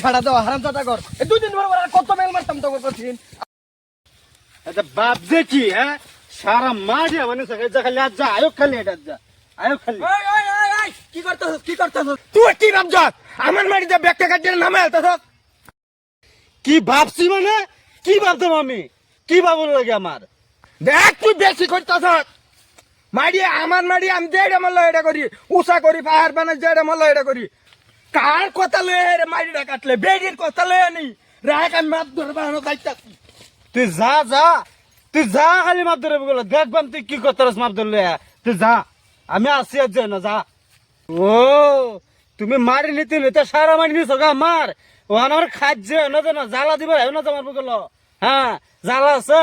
ছাড়া দাও হারাম চাটা কর। দুই দিন আর কত মেল মারতাম তো এটা বাপ যে কি হ্যাঁ? সারা মাঠে মানে যা খালি আজ যা আয়ো খালি এটা যা আয়ো খালি। কি করতেছ কি করতেছ তুই কি ভাবছ আমার মাটিতে ব্যাগটা কাটিয়ে নামে আলতেছ কি ভাবছি মানে? কি ভাবতাম আমি? কি ভাবল লাগে আমার? দেখ তুই বেশি করতেছ মাড়ি আমার মাড়ি আমি যেটা মল্ল এটা করি উষা করি পাহাড় বানাই যেটা মল্ল এটা করি। কার কথা রে মাড়িটা কাটলে? বেডির কথা লয়ে নি। রাখ আমি মাছ ধরে বানানো যাইতাছি তুই যা যা। তুই যা খালি মাপ ধরে বলে। দেখবাম তুই কি করতে মাপ ধরলে। তুই যা। আমি আসি আর যাই না, যা। ও, তুমি মারি নিতে নিতে সারা মারি নিছো গা মার ও আমার খাদ্য না জানো জ্বালা দিবে না তোমার বগল। হ্যাঁ জ্বালা আছে।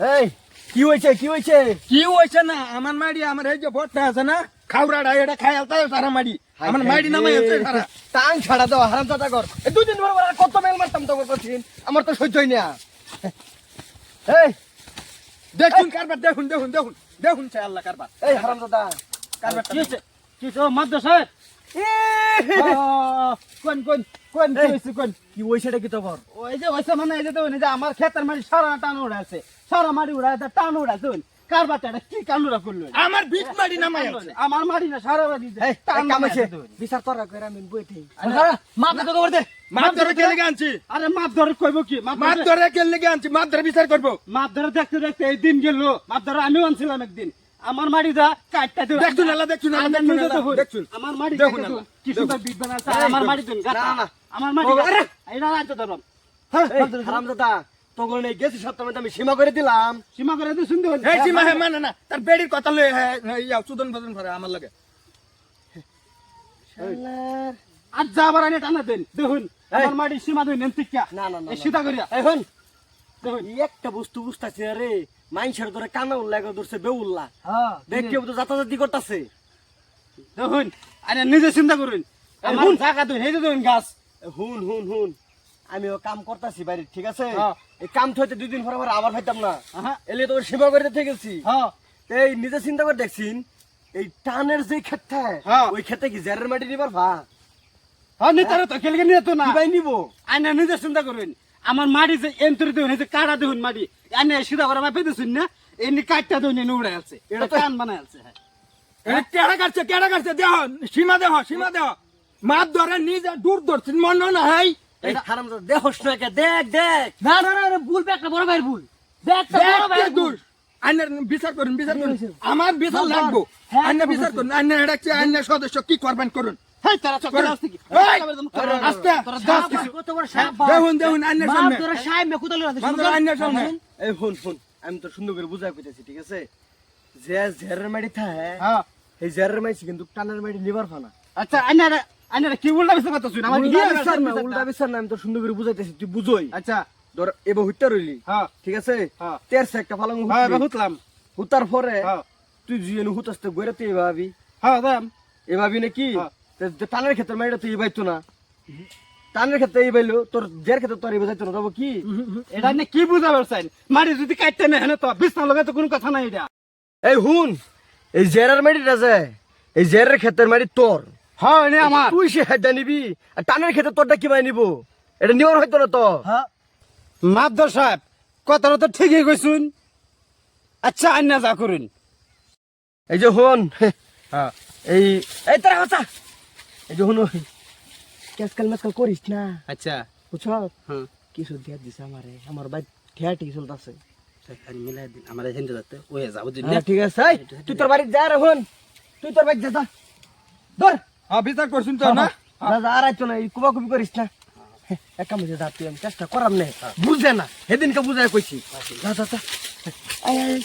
এই, কি হয়েছে কি হয়েছে কি হয়েছে না? আমার মাড়ি আমার এই যে ভোটটা আছে না? খাওড়াটা এটা খাই আলতায় তারা মাড়ি। আমার মাড়ি নামে আছে তারা টাং ছাড়া দাও হারাম চাটা কর। এই দুই দিন পরে কত মেল মারতাম তো করছিন আমার তো সহ্যই না। এই দেখুন কারবার দেখুন দেখুন দেখুন দেখুন চাই আল্লাহ কারবার। এই হারাম চাটা কারবার কি হয়েছে? কি? ও মাদ্র সাহেব কোন কোন কোন কি হয়েছে কোন? কি এটা কি তো কর ওই যে ওইসে মানে এই যে এই আমার ক্ষেতের মাটি সারা টান উড়াছে সারা মাটি উড়ায় টান উড়াছে কার বাচ্চা? এটা কি কানুরা করল? আমার বিট মাড়ি নামে আছে। আমার মাটি না সারা মাটি এই টান কামাইছে বিচার তোরা করে আমি বইতে মাপ তো খবর দে। মাছ ধরে কে লেগে আনছি? আরে মাপ ধরে কইব কি? মাপ ধরে কে লেগে আনছি? মাছ ধরে বিচার করব। মাপ ধরে দেখতে দেখতে এই দিন গেল। মাপ ধরে আমিও আনছিলাম একদিন। আমার মাটি দা কাটটা দিও দেখছুন আল্লাহ, দেখছুন আল্লাহ, আল্লাহ, দেখুন। আমার মাটি দেখুন দেখুন কি সুন্দর বিট বানাচ্ছে। এই, আমার দেখুন। মাটি দেন না, না। আমার গাতা। আরে। এটা রাখতে ধরলাম হারামদাদা তখন এই গেছি সপ্তাহে আমি সীমা করে দিলাম। সীমা করে শুনতে এই সীমা হ্যাঁ মানে না তার বেডির কথা লয়ে হ্যাঁ ইয়া সুদন ফদন ভরে আমার লাগে। আজ যা আবার আনে টানা দেন দেখুন আমার মাটি সীমা দেন না, না, না, এই সীতা করিয়া। এখন দেখুন। একটা বস্তু বুঝতাছি রে মাইনসের ধরে কানা উল্লা করে ধরছে বে উল্লা হ্যাঁ দেখে তো যাতাযাতি করতেছে। দেখুন আরে নিজে চিন্তা করুন। আমার হুন। জায়গা দেন এই গাছ। হুন হুন হুন। আমিও কাম করতেছি বাড়ি ঠিক আছে? হ্যাঁ। এই কাম থইতে দুই দিন পরে আবার আবার খাইতাম না। হ্যাঁ এলে তো সীমা করে দিতে গেছি। হ্যাঁ এই নিজে চিন্তা করে দেখছিন এই টানের যে ক্ষেতটা হ্যাঁ। ওই ক্ষেতে কি জেরের মাটি নিবার ভা হ্যাঁ নিতারে তো খেলকে নিয়ে তো না। ভাই নিব। আইনা নিজে চিন্তা করুন আমার মাটি যে এন্তরি দেখুন এই যে কাটা দেখুন মাটি আইনা সিধা করে মাপে দিছুন না এমনি কাটটা এনে উড়ে আছে এটা কান বানায় আছে হ্যাঁ। এটা কেডা কাটছে কেডা কাটছে দেহ সীমা দেহ সীমা দেহ। মাছ ধরে নিজে দূর ধরছেন মনে না হাই দেখ দেখ। না না না ভুল একটা বড় ভাইয়ের ভুল। দেখ আইনের বিচার করুন বিচার করুন। আমার বিচার লাগবো। আইনে বিচার করুন। আইনে এটা কি আইনের সদস্য কি করবেন করুন। আমি তো সুন্দর করে বুঝাই কইতেছি ঠিক আছে? যে জেরের মাটি থাকে হ্যাঁ। এই জেরের মাটি কিন্তু টানের মাটি লিভার ফানা। আচ্ছা কি উল্টা বিষয় কথা আমার বিচার না উল্টা বিচার না আমি তো সুন্দর করে বুঝাইতেছি তুই বুঝোই। আচ্ছা। ধর এবার হুইতে রইলি হ্যাঁ। ঠিক আছে? হ্যাঁ। তেরছে একটা ফালাং হ্যাঁ বুঝলাম হুতার পরে তুই জিয়ে হুতাসতে গড়ে তুই ভাবি। দাম এভাবি নাকি। তে- তে টানের ক্ষেত্রে মাইটা তুই বাইতো না। টানের ক্ষেত্রে এই বাইলো তোর জের ক্ষেত্রে তোর না তবে কি? এটা কি বুঝাবার মাটি যদি কাটতে না হেন তো বিছনা লগে তো কোনো কথা নাই এটা। এই হুন এই জেরার মাটিটা যে এই জেরের ক্ষেত্রের মাটি তোর। হ্যাঁ এনে আমার। তুই সে হেডটা নিবি। আর টানের ক্ষেত্রে তোরটা কি মাই নিব? এটা নিয়র হয়তো না তো। হ্যাঁ। মাদ্দর সাহেব কথাটা তো ঠিকই কইছুন। আচ্ছা আন্না যা করুন। এই যে হুন হ্যাঁ। এই এই তোরা কথা এই যে হুন ক্যাসকাল মেসকাল করিস না। আচ্ছা। বুঝছ? হ্যাঁ। কিছু দিয়া দিছে আমারে? আমার ভাই ঠিয়া ঠিক চলতেছে আমি মিলাই দিন আমার হিন্দু যাতে ওই যাব দিন হ্যাঁ, ঠিক আছে। তুই তোর বাড়ি যা রে হুন। তুই তোর বাড়ি যা যা। ধর। হ্যাঁ বিচার করছুন যা যা আর আইতো না এই কুবা কুবি করিস না। হ্যাঁ, এক কাম যা তুই আমি চেষ্টা করাম নে। বুঝে না সেদিনকে বুঝায় কইছি। যা আয় আয়।